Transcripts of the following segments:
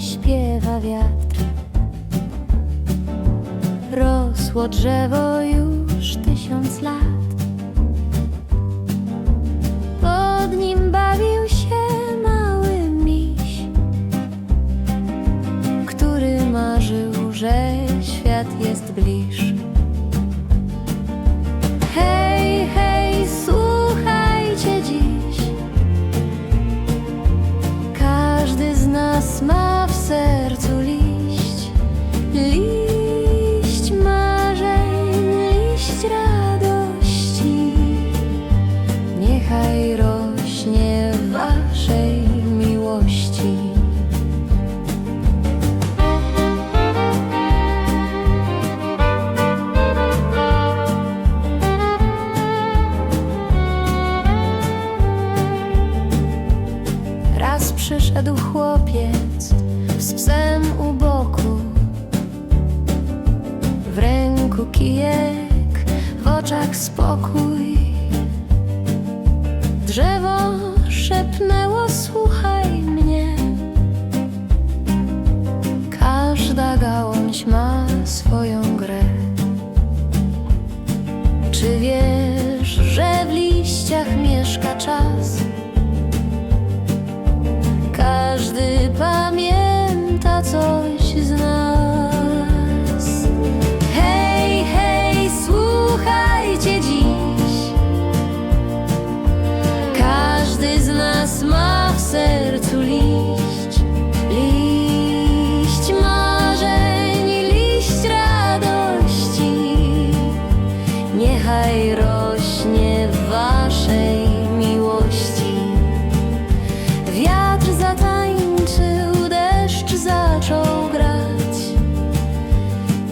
śpiewa wiatr. Rosło drzewo już tysiąc lat. Pod nim bawił się mały miś, który marzył, że świat jest bliż. Przyszedł chłopiec z psem u boku. W ręku kijek, w oczach spokój. Drzewo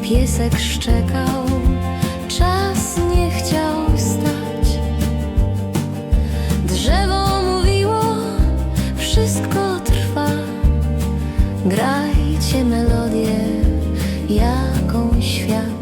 Piesek szczekał, czas nie chciał stać. Drzewo mówiło, wszystko trwa. Grajcie melodię, jaką świat